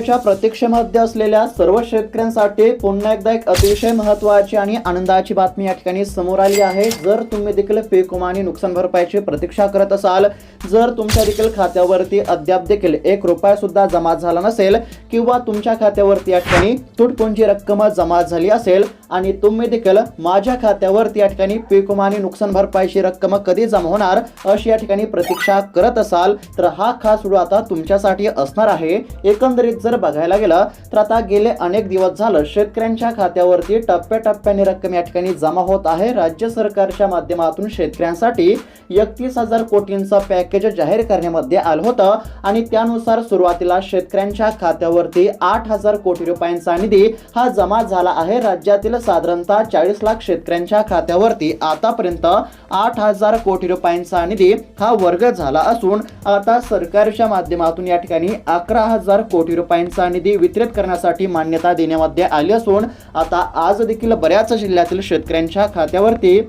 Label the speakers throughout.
Speaker 1: च्या प्रतीक्षेमध्ये असलेल्या सर्व शेतकऱ्यांसाठी पुन्हा एकदा एक अतिशय महत्वाची आणि आनंदाची बातमी या ठिकाणी समोर आली आहे. जर तुम्ही देखील पीक विमा आणि नुकसान भरपाईची प्रतीक्षा करत असाल जर तुमच्या देखील खात्यावरती अद्याप देखील एक रुपया सुद्धा जमा झाला नसेल किंवा तुमच्या खात्यावरती या ठिकाणी तुटपुंजी रक्कम जमा झाली असेल आणि तुम्ही देखील माझ्या खात्यावरती या ठिकाणी पीक विमा आणि नुकसान भरपाईची रक्कम कधी जमा होणार अशी या ठिकाणी प्रतीक्षा करत असाल तर हा खास व्हिडिओ आता तुमच्यासाठी असणार आहे. एकंदरीत जर बघायला गेलं तर आता गेले अनेक दिवस झालं शेतकऱ्यांच्या खात्यावरती टप्प्याटप्प्याने रक्कम या ठिकाणी जमा होत आहे. राज्य सरकारच्या माध्यमातून शेतकऱ्यांसाठी एकतीस हजार कोटींचं पॅकेज जाहीर करण्यामध्ये आलं होतं आणि त्यानुसार सुरुवातीला शेतकऱ्यांच्या खात्यावरती आठ हजार कोटी रुपयांचा निधी हा जमा झाला आहे. राज्यातील साधारणतः चाळीस लाख शेतकऱ्यांच्या खात्यावरती आतापर्यंत आठ हजार कोटी रुपयांचा निधी हा वर्ग झाला असून आता सरकारच्या माध्यमातून या ठिकाणी अकरा हजार कोटी रुपयांचा निधी वितरित करण्यासाठी मान्यता देण्यामध्ये आली असून आता आज देखील बऱ्याच जिल्ह्यातील शेतकऱ्यांच्या खात्यावरती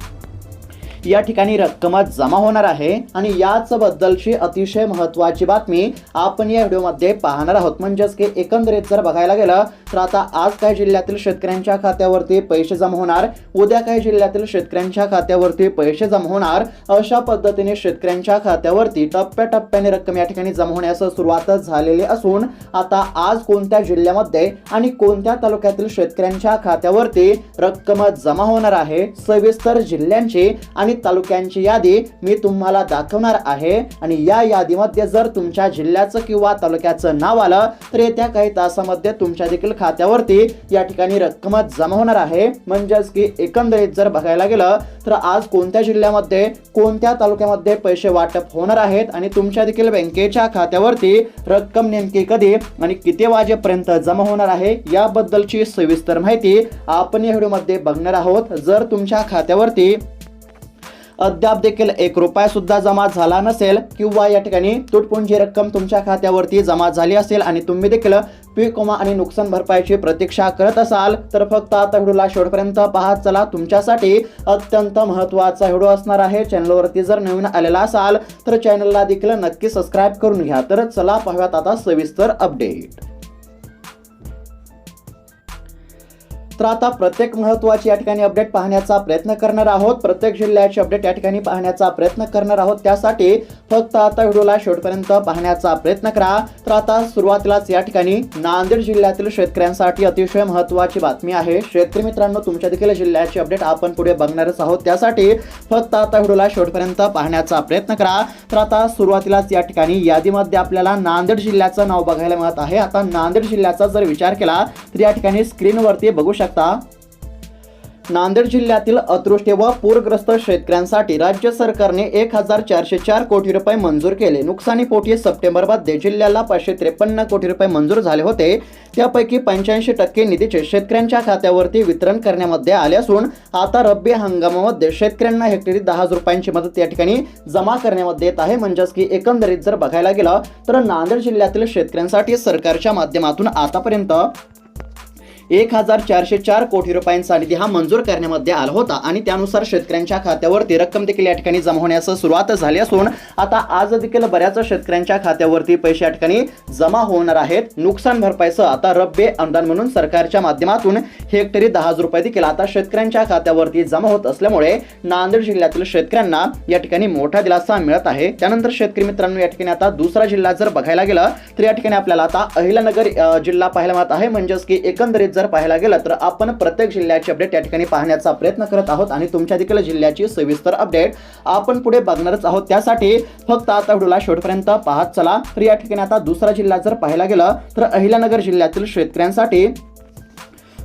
Speaker 1: या ठिकाणी रक्कम जमा होणार आहे आणि याच बद्दलची अतिशय महत्वाची बातमी आपण या व्हिडिओमध्ये पाहणार आहोत. म्हणजेच की एकंदरीत जर बघायला गेलं तर आता आज काही जिल्ह्यातील शेतकऱ्यांच्या खात्यावरती पैसे जमा होणार उद्या काही जिल्ह्यातील शेतकऱ्यांच्या खात्यावरती पैसे जमा होणार अशा पद्धतीने शेतकऱ्यांच्या खात्यावरती टप्प्याटप्प्याने रक्कम या ठिकाणी जमा होण्यास सुरुवात झालेली असून आता आज कोणत्या जिल्ह्यामध्ये आणि कोणत्या तालुक्यातील शेतकऱ्यांच्या खात्यावरती रक्कम जमा होणार आहे सविस्तर जिल्ह्यांची आणि तालुक्यांची यादी मी तुम्हाला दाखवणार आहे. आणि या यादीमध्ये जर तुमच्या जिल्ह्याचं किंवा तालुक्याचं नाव आलं तर येत्या काही तासामध्ये तुमच्या देखील खात्यावरती या ठिकाणी रक्कम जमा होणार आहे. म्हणजेच की एकंदरीत जर बघायला गेलं तर आज कोणत्या जिल्ह्यामध्ये कोणत्या तालुक्यामध्ये पैसे वाटप होणार आहेत? आणि तुमच्या देखील बँकेच्या खात्यावरती रक्कम नेमकी कधी आणि किती वाजेपर्यंत जमा होणार आहे याबद्दलची सविस्तर माहिती आपण या व्हिडिओमध्ये बघणार आहोत. जर तुमच्या खात्यावरती अद्याप देखील एक रुपया सुद्धा जमा झाला नसेल किंवा या ठिकाणी तुटपुंजी रक्कम तुमच्या खात्यावरती जमा झाली असेल आणि तुम्ही देखील पीक विमा आणि नुकसान भरपाईची प्रतीक्षा करत असाल तर फक्त आता व्हिडिओला शेवटपर्यंत पाहत चला. तुमच्यासाठी अत्यंत महत्त्वाचा व्हिडिओ असणार आहे. चॅनलवरती जर नवीन आलेला असाल तर चॅनलला देखील नक्की सबस्क्राईब करून घ्या. तर चला पाहूयात आता सविस्तर अपडेट. तर आता प्रत्येक महत्वाची या ठिकाणी अपडेट पाहण्याचा प्रयत्न करणार आहोत. प्रत्येक जिल्ह्याची अपडेट या ठिकाणी पाहण्याचा प्रयत्न करणार आहोत. त्यासाठी फक्त आता व्हिडिओला शेवटपर्यंत पाहण्याचा प्रयत्न करा. तर आता सुरुवातीलाच या ठिकाणी नांदेड जिल्ह्यातील शेतकऱ्यांसाठी अतिशय महत्वाची बातमी आहे. शेतकरी मित्रांनो तुमच्या देखील जिल्ह्याची अपडेट आपण पुढे बघणारच आहोत. त्यासाठी फक्त आता व्हिडिओला शेवटपर्यंत पाहण्याचा प्रयत्न करा. तर आता सुरुवातीलाच या ठिकाणी यादीमध्ये आपल्याला नांदेड जिल्ह्याचं नाव बघायला मिळत आहे. आता नांदेड जिल्ह्याचा जर विचार केला तर या ठिकाणी स्क्रीनवरती बघू शकता नांदेड जिल्ह्यातील अतृष्टी व पूरग्रस्त शेतकऱ्यांसाठी राज्य सरकारने एक हजार चारशे चार कोटी रुपये मंजूर केले. नुकसानीपोटी सप्टेंबरमध्ये जिल्ह्याला पाचशे त्रेपन्न कोटी रुपये मंजूर झाले होते. त्यापैकी पंच्याऐंशी टक्के निधीचे शेतकऱ्यांच्या खात्यावरती वितरण करण्यामध्ये आले असून आता रब्बी हंगामामध्ये शेतकऱ्यांना हेक्टरी दहा हजार रुपयांची मदत या ठिकाणी जमा करण्यामध्ये येत आहे. म्हणजेच की एकंदरीत जर बघायला गेलं तर नांदेड जिल्ह्यातील शेतकऱ्यांसाठी सरकारच्या माध्यमातून आतापर्यंत एक हजार चारशे चार कोटी रुपयांचा निधी हा मंजूर करण्यामध्ये आला होता आणि त्यानुसार शेतकऱ्यांच्या खात्यावरती रक्कम देखील या ठिकाणी जमा होण्यास सुरुवात झाली असून आता आज देखील बऱ्याच शेतकऱ्यांच्या खात्यावरती पैसे या ठिकाणी जमा होणार आहेत. नुकसान भरपाईचं आता रब्बे अनुदान म्हणून सरकारच्या माध्यमातून हेक्टरी दहा हजार रुपये देखील आता शेतकऱ्यांच्या खात्यावरती जमा होत असल्यामुळे नांदेड जिल्ह्यातील शेतकऱ्यांना या ठिकाणी मोठा दिलासा मिळत आहे. त्यानंतर शेतकरी मित्रांनो या ठिकाणी आता दुसरा जिल्हा जर बघायला गेला तर या ठिकाणी आपल्याला आता अहिलानगर जिल्हा पाहायला मिळत आहे. म्हणजेच की एकंदरीत जर पाहायला गेलं तर आपण प्रत्येक जिल्ह्याची अपडेट या ठिकाणी पाहण्याचा प्रयत्न करत आहोत आणि तुमच्या देखील जिल्ह्याची सविस्तर अपडेट आपण पुढे बघणारच आहोत. त्यासाठी फक्त आता व्हिडिओला शेवटपर्यंत पाहत चला. तर या ठिकाणी आता दुसरा जिल्हा जर पाहायला गेलं तर अहिलानगर जिल्ह्यातील शेतकऱ्यांसाठी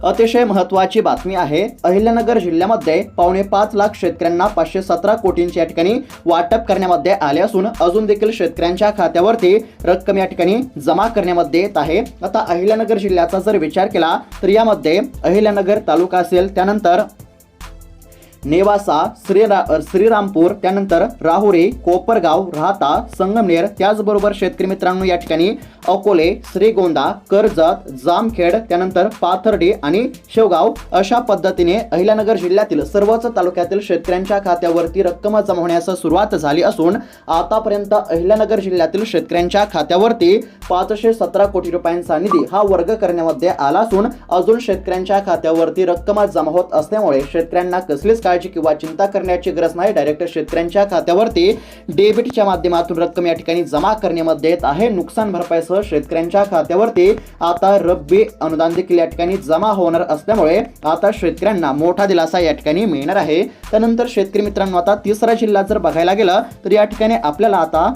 Speaker 1: अतिशय महत्वाची बातमी आहे. अहिल्यानगर जिल्ह्यामध्ये पावणे पाच लाख शेतकऱ्यांना पाचशे सतरा कोटींच्या या ठिकाणी वाटप करण्यामध्ये आले असून अजून देखील शेतकऱ्यांच्या खात्यावरती रक्कम या ठिकाणी जमा करण्यामध्ये येत आहे. आता अहिल्यानगर जिल्ह्याचा जर विचार केला तर यामध्ये अहिल्यानगर तालुका असेल त्यानंतर नेवासा श्रीरा श्रीरामपूर त्यानंतर राहुरी कोपरगाव राहता संगमनेर त्याचबरोबर शेतकरी मित्रांनो या ठिकाणी अकोले श्रीगोंदा कर्जत जामखेड त्यानंतर पाथर्डी आणि शेवगाव अशा पद्धतीने अहिल्यानगर जिल्ह्यातील सर्वच तालुक्यातील शेतकऱ्यांच्या खात्यावरती रक्कम जमा होण्यास सुरुवात झाली असून आतापर्यंत अहिल्यानगर जिल्ह्यातील शेतकऱ्यांच्या खात्यावरती पाचशे सतरा कोटी रुपयांचा निधी हा वर्ग करण्यामध्ये आला असून अजून शेतकऱ्यांच्या खात्यावरती रक्कम जमा होत असल्यामुळे शेतकऱ्यांना कसलीच काळजी किंवा चिंता करण्याची गरज नाही. डायरेक्ट शेतकऱ्यांच्या खात्यावरती डेबिटच्या माध्यमातून रक्कम या ठिकाणी जमा करण्यामध्ये येत आहे. नुकसान भरपाईसह शेतकऱ्यांच्या खात्यावरती आता रब्बी अनुदान देखील या ठिकाणी जमा होणार असल्यामुळे आता शेतकऱ्यांना मोठा दिलासा या ठिकाणी मिळणार आहे. त्यानंतर शेतकरी मित्रांनो आता तिसरा जिल्हा जर बघायला गेलं तर या ठिकाणी आपल्याला आता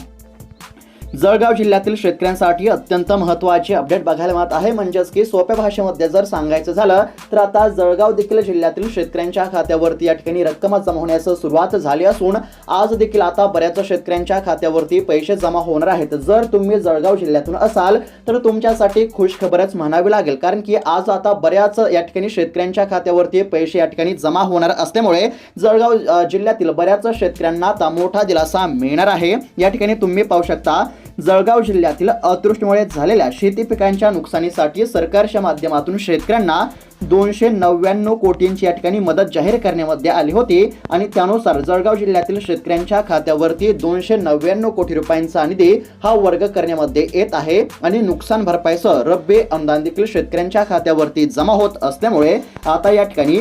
Speaker 1: जळगाव जिल्ह्यातील शेतकऱ्यांसाठी अत्यंत महत्त्वाची अपडेट बघायला मिळत आहे. म्हणजेच की सोप्या भाषेमध्ये जर सांगायचं झालं तर आता जळगाव देखील जिल्ह्यातील शेतकऱ्यांच्या खात्यावरती या ठिकाणी रक्कम जमा होण्यास सुरुवात झाली असून आज देखील आता बऱ्याच शेतकऱ्यांच्या खात्यावरती पैसे जमा होणार आहेत. जर तुम्ही जळगाव जिल्ह्यातून असाल तर तुमच्यासाठी खुश खबरच म्हणावी लागेल कारण की आज आता बऱ्याच या ठिकाणी शेतकऱ्यांच्या खात्यावरती पैसे या ठिकाणी जमा होणार असल्यामुळे जळगाव जिल्ह्यातील बऱ्याच शेतकऱ्यांना आता मोठा दिलासा मिळणार आहे. या ठिकाणी तुम्ही पाहू शकता जळगाव जिल्ह्यातील अतृष्टीमुळे झालेल्या शेती पिकांच्या नुकसानीसाठी सरकारच्या माध्यमातून शेतकऱ्यांना दोनशे नव्याण्णव कोटींची या ठिकाणी मदत जाहीर करण्यामध्ये आली होती. आणि त्यानुसार जळगाव जिल्ह्यातील शेतकऱ्यांच्या खात्यावरती दोनशे नव्याण्णव कोटी रुपयांचा निधी हा वर्ग करण्यामध्ये येत आहे. आणि नुकसान भरपाईसह रब्बी अनुदान देखील शेतकऱ्यांच्या खात्यावरती जमा होत असल्यामुळे आता या ठिकाणी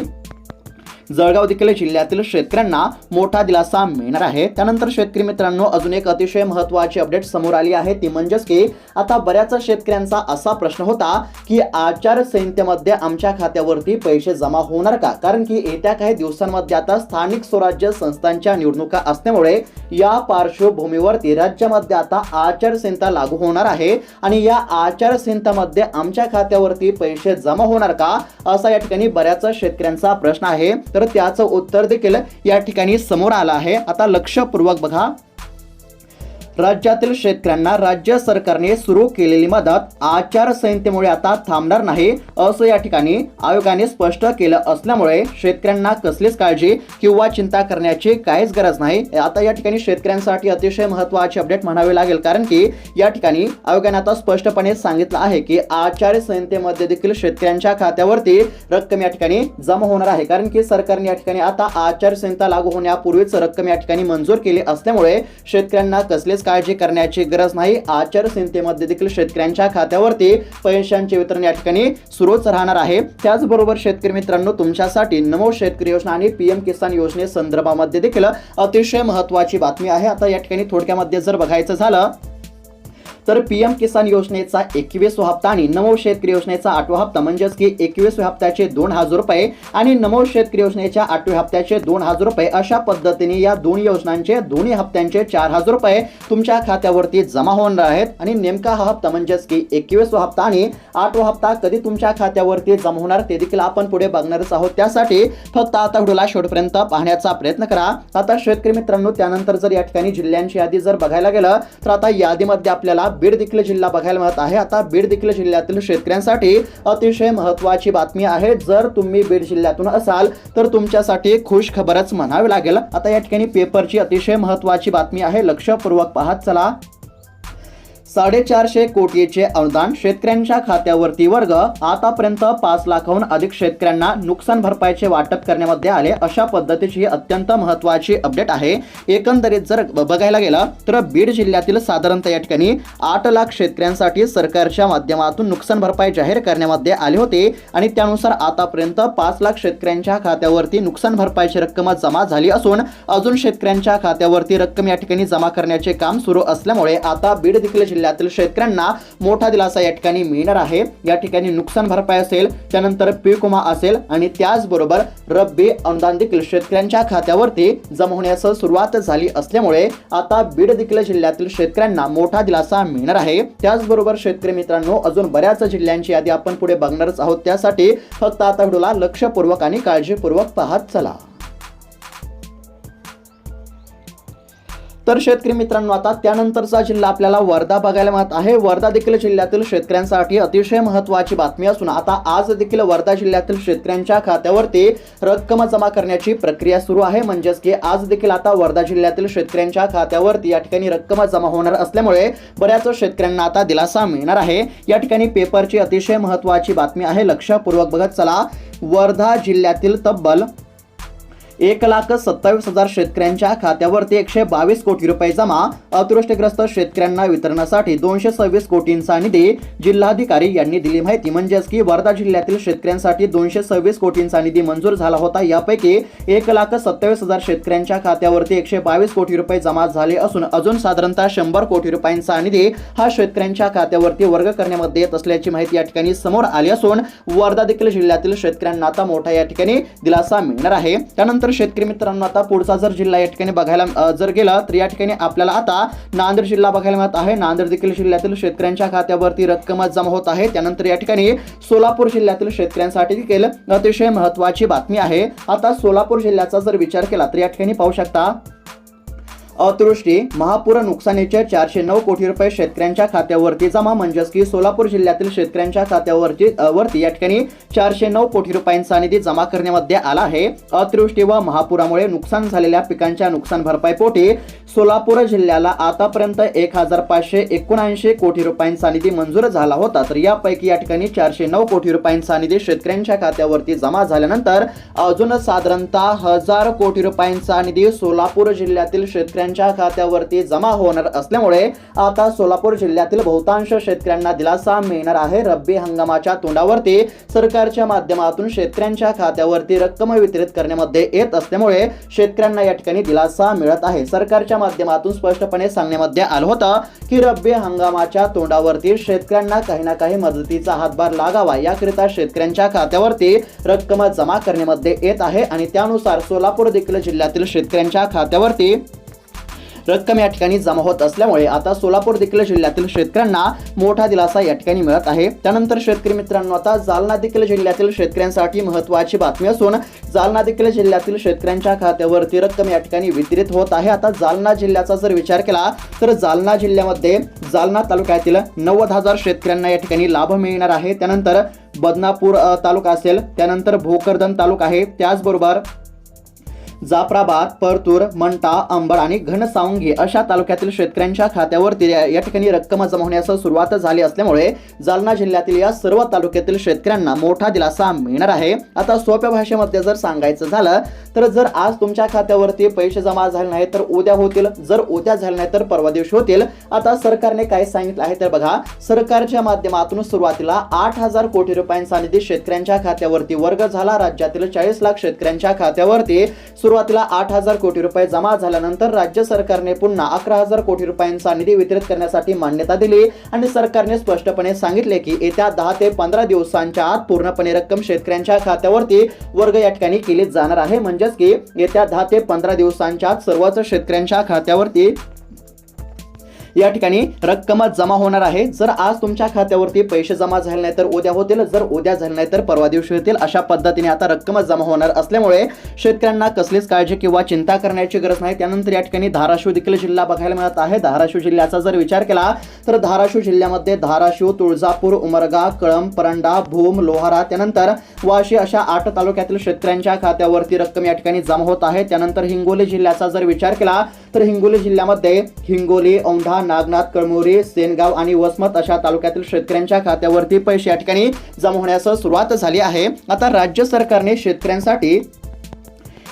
Speaker 1: जळगाव देखील जिल्ह्यातील शेतकऱ्यांना मोठा दिलासा मिळणार आहे. त्यानंतर शेतकरी मित्रांनो अजून एक अतिशय महत्त्वाची अपडेट समोर आली आहे. ती म्हणजेच की आता बऱ्याच शेतकऱ्यांचा असा प्रश्न होता की आचारसंहितेमध्ये आमच्या खात्यावरती पैसे जमा होणार का? कारण की येत्या काही दिवसांमध्ये आता स्थानिक स्वराज्य संस्थांच्या निवडणुका असल्यामुळे या पार्श्वभूमीवरती राज्यामध्ये आता आचारसंहिता लागू होणार आहे आणि या आचारसंहितामध्ये आमच्या खात्यावरती पैसे जमा होणार का? असा या ठिकाणी बऱ्याच शेतकऱ्यांचा प्रश्न आहे. तर तर त्याचं उत्तर देखील या ठिकाणी समोर आलं आहे. आता लक्षपूर्वक बघा. राज्यातील शेतकऱ्यांना राज्य सरकारने सुरू केलेली मदत आचारसंहितेमुळे आता थांबणार नाही असं या ठिकाणी आयोगाने स्पष्ट केलं असल्यामुळे शेतकऱ्यांना कसलीच काळजी किंवा चिंता करण्याची काहीच गरज नाही. आता या ठिकाणी शेतकऱ्यांसाठी अतिशय महत्त्वाचे अपडेट म्हणावे लागेल कारण की या ठिकाणी आयोगाने आता स्पष्टपणे सांगितलं आहे की आचारसंहितेमध्ये देखील शेतकऱ्यांच्या खात्यावरती रक्कम या ठिकाणी जमा होणार आहे कारण की सरकारने या ठिकाणी आता आचारसंहिता लागू होण्यापूर्वीच रक्कम या ठिकाणी मंजूर केली असल्यामुळे शेतकऱ्यांना कसलेच काळजी करण्याची गरज नाही. आचारसंहितेमध्ये देखील शेतकऱ्यांच्या खात्यावरती पैशांचे वितरण या ठिकाणी सुरूच राहणार आहे. त्याचबरोबर शेतकरी मित्रांनो तुमच्यासाठी नमो शेतकरी योजना आणि पीएम किसान योजने संदर्भामध्ये देखील अतिशय महत्वाची बातमी आहे. आता या ठिकाणी थोडक्यामध्ये जर बघायचं झालं तर पीएम किसान योजनेचा एकवीसवा हप्ता आणि नमो शेतकरी योजनेचा आठवा हप्ता म्हणजेच की एकवीसव्या हप्त्याचे दोन हजार रुपये आणि नमो शेतकरी योजनेच्या आठव्या हप्त्याचे दोन हजार रुपये अशा पद्धतीने या दोन्ही योजनांचे दोन्ही हप्त्यांचे चार हजार रुपये तुमच्या खात्यावरती जमा होणार आहेत. आणि नेमका हा हप्ता म्हणजेच की एकवीसवा हप्ता आणि आठवा हप्ता कधी तुमच्या खात्यावरती जमा होणार ते देखील आपण पुढे बघणारच आहोत. त्यासाठी फक्त आता व्हिडिओला शेवटपर्यंत पाहण्याचा प्रयत्न करा. आता शेतकरी मित्रांनो त्यानंतर जर या ठिकाणी जिल्ह्यांची यादी जर बघायला गेलं तर आता यादीमध्ये आपल्याला बीड देखील जिल्हा बघायला मिळत आहे. आता बीड देखील जिल्ह्यातील शेतकऱ्यांसाठी अतिशय महत्त्वाची बातमी आहे. जर तुम्ही बीड जिल्ह्यातून असाल तर तुमच्यासाठी खुश खबरच म्हणावी लागेल. आता या ठिकाणी पेपरची अतिशय महत्त्वाची बातमी आहे. लक्षपूर्वक पाहत चला. साडेचारशे कोटीचे अनुदान शेतकऱ्यांच्या खात्यावरती वर्ग. आतापर्यंत पाच लाखाहून अधिक शेतकऱ्यांना नुकसान भरपाईचे वाटप करण्यामध्ये आले अशा पद्धतीची ही अत्यंत महत्वाची अपडेट आहे. एकंदरीत जर बघायला गेलं तर बीड जिल्ह्यातील साधारणतः या ठिकाणी आठ लाख शेतकऱ्यांसाठी सरकारच्या माध्यमातून नुकसान भरपाई जाहीर करण्यामध्ये आले होते. आणि त्यानुसार आतापर्यंत पाच लाख शेतकऱ्यांच्या खात्यावरती नुकसान भरपाईची रक्कम जमा झाली असून अजून शेतकऱ्यांच्या खात्यावरती रक्कम या ठिकाणी जमा करण्याचे काम सुरू असल्यामुळे आता बीड देखील जिल्ह्यातील शेतकऱ्यांना मोठा दिलासा या ठिकाणी मिळणार आहे. या ठिकाणी नुकसान भरपाई असेल त्यानंतर पीक विमा असेल आणि त्याचबरोबर रब्बी अनुदान देखील शेतकऱ्यांच्या खात्यावरती जमा होण्यास सुरुवात झाली असल्यामुळे आता बीड देखील जिल्ह्यातील शेतकऱ्यांना मोठा दिलासा मिळणार आहे. त्याचबरोबर शेतकरी मित्रांनो अजून बऱ्याच जिल्ह्यांची यादी आपण पुढे बघणारच आहोत. त्यासाठी फक्त आता व्हिडिओला लक्षपूर्वक आणि काळजीपूर्वक पाहत चला. तर शेतकरी मित्रांनो आता त्यानंतरचा जिल्हा आपल्याला वर्धा बघायला मिळत आहे. वर्धा देखील जिल्ह्यातील शेतकऱ्यांसाठी अतिशय महत्वाची बातमी असून आता आज देखील वर्धा जिल्ह्यातील शेतकऱ्यांच्या खात्यावरती रक्कम जमा करण्याची प्रक्रिया सुरू आहे. म्हणजेच की आज देखील आता वर्धा जिल्ह्यातील शेतकऱ्यांच्या खात्यावरती या ठिकाणी रक्कम जमा होणार असल्यामुळे बऱ्याच शेतकऱ्यांना आता दिलासा मिळणार आहे. या ठिकाणी पेपरची अतिशय महत्वाची बातमी आहे. लक्षपूर्वक बघत चला. वर्धा जिल्ह्यातील तब्बल एक लाख सत्तावीस हजार शेतकऱ्यांच्या खात्यावरती एकशे बावीस कोटी रुपये जमा. अतिवृष्टीग्रस्त शेतकऱ्यांना वितरणासाठी दोनशे सव्वीस कोटींचा निधी जिल्हाधिकारी यांनी दिली माहिती. म्हणजेच की वर्धा जिल्ह्यातील शेतकऱ्यांसाठी दोनशे सव्वीस कोटींचा निधी मंजूर झाला होता. यापैकी एक लाख सत्तावीस हजार शेतकऱ्यांच्या खात्यावरती एकशे बावीस कोटी रुपये जमा झाले असून अजून साधारणतः शंभर कोटी रुपयांचा निधी हा शेतकऱ्यांच्या खात्यावरती वर्ग करण्यामध्ये येत असल्याची माहिती या ठिकाणी समोर आली असून वर्धा देखील जिल्ह्यातील शेतकऱ्यांना आता मोठा या ठिकाणी दिलासा मिळणार आहे. त्यानंतर शेतकरी मित्रांनो आता पुढचा जर जिल्हा या ठिकाणी बघायला जर गेला तर या ठिकाणी आपल्याला आता नांदेड जिल्हा बघायला मिळत आहे. नांदेड देखील जिल्ह्यातील शेतकऱ्यांच्या खात्यावरती रक्कम जमा होत आहे. त्यानंतर या ठिकाणी सोलापूर जिल्ह्यातील शेतकऱ्यांसाठी देखील अतिशय महत्वाची बातमी आहे. आता सोलापूर जिल्ह्याचा जर विचार केला तर या ठिकाणी पाहू शकता अतिवृष्टी महापूर नुकसानीचे चारशे नऊ कोटी रुपये शेतकऱ्यांच्या खात्यावरती जमा म्हणजेच की सोलापूर जिल्ह्यातील शेतकऱ्यांच्या खात्यावरती वरती या ठिकाणी चारशे नऊ कोटी रुपयांचा निधी जमा करण्यामध्ये आला आहे. अतिवृष्टी व महापुरामुळे नुकसान झालेल्या पिकांच्या नुकसान भरपाईपोटी सोलापूर जिल्ह्याला आतापर्यंत एक हजार पाचशे एकोणऐंशी कोटी रुपयांचा निधी मंजूर झाला होता. तर यापैकी या ठिकाणी चारशे नऊ कोटी रुपयांचा निधी शेतकऱ्यांच्या खात्यावरती जमा झाल्यानंतर अजून साधारणतः हजार कोटी रुपयांचा निधी सोलापूर जिल्ह्यातील शेतकऱ्यांच्या खात्यावरती जमा होणार असल्यामुळे आता सोलापूर जिल्ह्यातील बहुतांश शेतकऱ्यांना दिलासा मिळणार आहे. रब्बी हंगामाच्या तोंडावरती सरकारच्या माध्यमातून शेतकऱ्यांच्या खात्यावरती रक्कम वितरित करण्यामध्ये येत असल्यामुळे शेतकऱ्यांना या ठिकाणी दिलासा मिळत आहे. सरकारच्या माध्यमातून स्पष्टपणे सांगण्यामध्ये आलं होतं की रब्बी हंगामाच्या तोंडावरती शेतकऱ्यांना काही ना काही मदतीचा हातभार लागावा. याकरिता शेतकऱ्यांच्या खात्यावरती रक्कम जमा करण्यामध्ये येत आहे आणि त्यानुसार सोलापूर देखील जिल्ह्यातील शेतकऱ्यांच्या खात्यावरती रक्कम या ठिकाणी जमा होत असल्यामुळे आता सोलापूर देखील जिल्ह्यातील शेतकऱ्यांना मोठा दिलासा या ठिकाणी मिळत आहे. त्यानंतर शेतकरी मित्रांनो आता जालना देखील जिल्ह्यातील शेतकऱ्यांसाठी महत्वाची बातमी असून जालना देखील जिल्ह्यातील शेतकऱ्यांच्या खात्यावरती रक्कम या ठिकाणी वितरित होत आहे. आता जालना जिल्ह्याचा जर विचार केला तर जालना जिल्ह्यामध्ये जालना तालुक्यातील नव्वद हजार शेतकऱ्यांना या ठिकाणी लाभ मिळणार आहे. त्यानंतर बदनापूर तालुका असेल त्यानंतर भोकरदन तालुका आहे. त्याचबरोबर जाफराबाद परतूर मंटा अंबड आणि घनसावंगी अशा तालुक्यातील शेतकऱ्यांच्या खात्यावरती या या ठिकाणी रक्कम जमा होण्यास सुरुवात झाली असल्यामुळे जालना जिल्ह्यातील या सर्व तालुक्यातील शेतकऱ्यांना मोठा दिलासा मिळणार आहे. आता सोप्या भाषेमध्ये जर सांगायचं झालं तर जर आज तुमच्या खात्यावरती पैसे जमा झाले नाही तर उद्या होतील. जर उद्या झाले नाही तर परवा दिवशी होतील. आता सरकारने काय सांगितलं आहे तर बघा सरकारच्या माध्यमातून सुरुवातीला आठ हजार कोटी रुपयांचा निधी शेतकऱ्यांच्या खात्यावरती वर्ग झाला. राज्यातील चाळीस लाख शेतकऱ्यांच्या खात्यावरती सुरुवातीला आठ हजार कोटी रुपये जमा झाल्यानंतर राज्य सरकारने पुन्हा अकरा हजार कोटी रुपयांचा निधी वितरित करण्यासाठी मान्यता दिली आणि सरकारने स्पष्टपणे सांगितले की येत्या दहा ते पंधरा दिवसांच्या आत पूर्णपणे रक्कम शेतकऱ्यांच्या खात्यावरती वर्ग या ठिकाणी केली जाणार आहे. म्हणजेच की येत्या दहा ते पंधरा दिवसांच्या आत सर्वच शेतकऱ्यांच्या खात्यावरती या ठिकाणी रक्कम जमा होणार आहे. जर आज तुमच्या खात्यावरती पैसे जमा झाले नाही तर उद्या होतील. जर उद्या झाले नाही तर परवा दिवशी होतील. अशा पद्धतीने आता रक्कम जमा होणार असल्यामुळे शेतकऱ्यांना कसलीच काळजी किंवा चिंता करण्याची गरज नाही. त्यानंतर या ठिकाणी धाराशिव देखील जिल्हा बघायला मिळत आहे. धाराशिव जिल्ह्याचा जर विचार केला तर धाराशिव जिल्ह्यामध्ये धाराशिव तुळजापूर उमरगा कळंब परंडा भूम लोहारा त्यानंतर वाशी अशा आठ तालुक्यातील शेतकऱ्यांच्या खात्यावरती रक्कम या ठिकाणी जमा होत आहे. त्यानंतर हिंगोली जिल्ह्याचा जर विचार केला तर हिंगोली जिल्ह्यामध्ये हिंगोली औंढा नागनाथ कळमोरी सेनगाव आणि वसमत अशा तालुक्यातील शेतकऱ्यांच्या खात्यावरती पैसे या ठिकाणी जमा होण्यास सुरुवात झाली आहे. आता राज्य सरकारने शेतकऱ्यांसाठी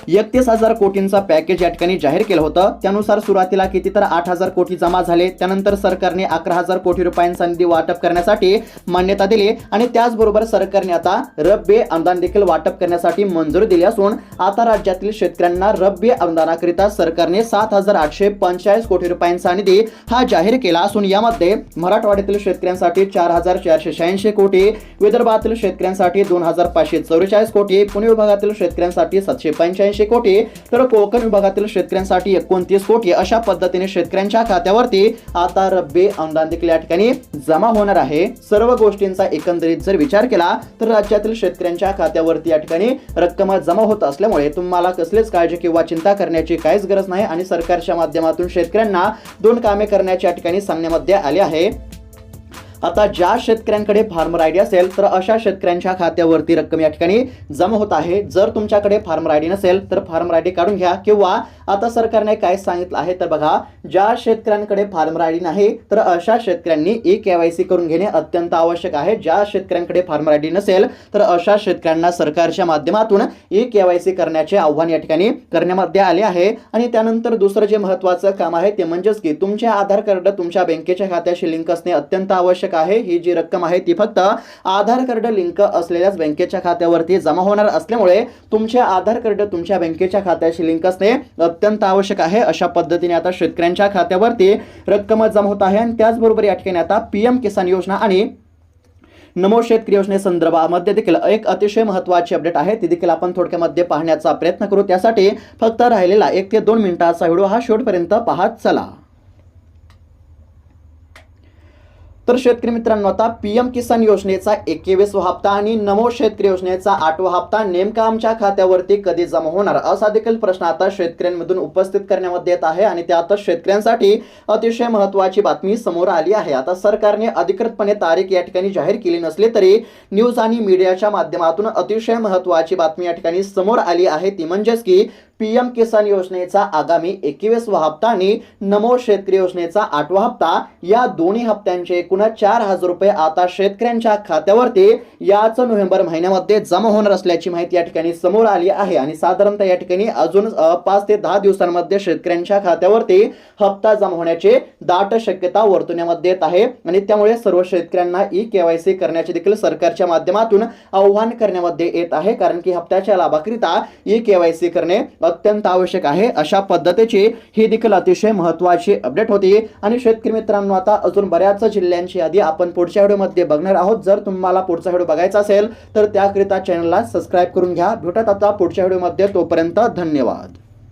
Speaker 1: एकतीस हजार कोटींचा पॅकेज या ठिकाणी जाहीर केलं होतं. त्यानुसार सुरुवातीला किती तर आठ हजार कोटी जमा झाले. त्यानंतर सरकारने अकरा हजार कोटी रुपयांचा निधी वाटप करण्यासाठी मान्यता दिली आणि त्याचबरोबर सरकारने आता रब्बी अनुदान देखील वाटप करण्यासाठी मंजुरी दिली असून आता राज्यातील शेतकऱ्यांना रब्बी अनुदानाकरिता सरकारने सात हजार आठशे पंचेचाळीस कोटी रुपयांचा निधी हा जाहीर केला असून यामध्ये मराठवाड्यातील शेतकऱ्यांसाठी चार हजार चारशे शहाऐंशी कोटी विदर्भातील शेतकऱ्यांसाठी दोन हजार पाचशे चौवेचाळीस कोटी पुणे विभागातील शेतकऱ्यांसाठी सातशे पंच्याऐंशी ऐंशी कोटी. तर कोकण विभागातील शेतकऱ्यांसाठी एकोणतीस कोटी. अशा पद्धतीने शेतकऱ्यांच्या खात्यावरती आता रब्बी अनुदान देखील या ठिकाणी जमा होणार आहे. सर्व गोष्टींचा एकंदरीत जर विचार केला तर राज्यातील शेतकऱ्यांच्या खात्यावरती या ठिकाणी रक्कम जमा होत असल्यामुळे तुम्हाला कसलीच काळजी किंवा चिंता करण्याची काहीच गरज नाही आणि सरकारच्या माध्यमातून शेतकऱ्यांना दोन कामे करण्याच्या ठिकाणी सांगण्यामध्ये आले आहे. आता ज्या शेतकऱ्यांकडे फार्मर आयडी असेल तर अशा शेतकऱ्यांच्या खात्यावरती रक्कम या ठिकाणी जमा होत आहे. जर तुमच्याकडे फार्मर आयडी नसेल तर फार्मर आयडी काढून घ्या. किंवा आता सरकारने काय सांगितलं आहे तर बघा ज्या शेतकऱ्यांकडे फार्मर आयडी नाही तर अशा शेतकऱ्यांनी ई केवायसी करून घेणे अत्यंत आवश्यक आहे. ज्या शेतकऱ्यांकडे फार्मर आयडी नसेल तर अशा शेतकऱ्यांना सरकारच्या माध्यमातून ई केवायसी करण्याचे आव्हान या ठिकाणी करण्यामध्ये आले आहे. आणि त्यानंतर दुसरं जे महत्त्वाचं काम आहे ते म्हणजेच की तुमचे आधार कार्ड तुमच्या बँकेच्या खात्याशी लिंक असणे अत्यंत आवश्यक आहे. ही जी रक्कम आहे ती फक्त आधार कार्ड लिंक असलेल्याच बँकेच्या खात्यावरती जमा होणार असल्यामुळे तुमचे आधार कार्ड तुमच्या बँकेच्या खात्याशी लिंक असणे अत्यंत आवश्यक आहे. अशा पद्धतीने आता शेतकऱ्यांच्या खात्यावरती रक्कम जमा होत आहे. आणि त्याचबरोबर या ठिकाणी आता पीएम किसान योजना आणि नमो शेतकरी योजनेसंदर्भामध्ये देखील एक अतिशय महत्त्वाची अपडेट आहे. ती देखील आपण थोडक्यामध्ये पाहण्याचा प्रयत्न करू. त्यासाठी फक्त राहिलेला एक ते दोन मिनिटाचा व्हिडिओ हा शेवटपर्यंत पाहत चला. तर शेतकरी मित्रांनो आता पीएम किसान योजनेचा एकवीसवा हप्ता आणि नमो शेतकरी योजनेचा आठवा हप्ता नेमका आमच्या खात्यावरती कधी जमा होणार? असा देखील प्रश्न आता शेतकऱ्यांमधून उपस्थित करण्यामध्ये येत आहे आणि त्यात शेतकऱ्यांसाठी अतिशय महत्वाची बातमी समोर आली आहे. आता सरकारने अधिकृतपणे तारीख या ठिकाणी जाहीर केली नसली तरी न्यूज आणि मीडियाच्या माध्यमातून अतिशय महत्वाची बातमी या ठिकाणी समोर आली आहे. ती म्हणजेच की पीएम किसान योजनेचा आगामी एकवीसवा हप्ता आणि नमो शेतकरी योजनेचा आठवा हप्ता या दोन्ही हप्त्यांचे एकूण चार हजार रुपये आता शेतकऱ्यांच्या खात्यावरती याच नोव्हेंबर महिन्यामध्ये जमा होणार असल्याची माहिती या ठिकाणी समोर आली आहे. आणि साधारणतः या ठिकाणी अजून पाच ते दहा दिवसांमध्ये शेतकऱ्यांच्या खात्यावरती हप्ता जमा होण्याची दाट शक्यता वर्तवण्यामध्ये येत आहे. आणि त्यामुळे सर्व शेतकऱ्यांना ई केवायसी करण्याचे देखील सरकारच्या माध्यमातून आव्हान करण्यामध्ये येत आहे. कारण की हप्त्याच्या लाभाकरिता ई केवायसी करणे अत्यंत आवश्यक आहे. अशा पद्धतीची ही देखील अतिशय महत्वाची अपडेट होती. आणि शेतकरी मित्रांनो आता अजून बऱ्याच जिल्ह्यांची यादी आपण पुढच्या व्हिडिओमध्ये बघणार आहोत. जर तुम्हाला पुढचा व्हिडिओ बघायचा असेल तर त्याकरिता चॅनलला सबस्क्राईब करून घ्या. भेटत आता पुढच्या व्हिडिओमध्ये. तोपर्यंत धन्यवाद.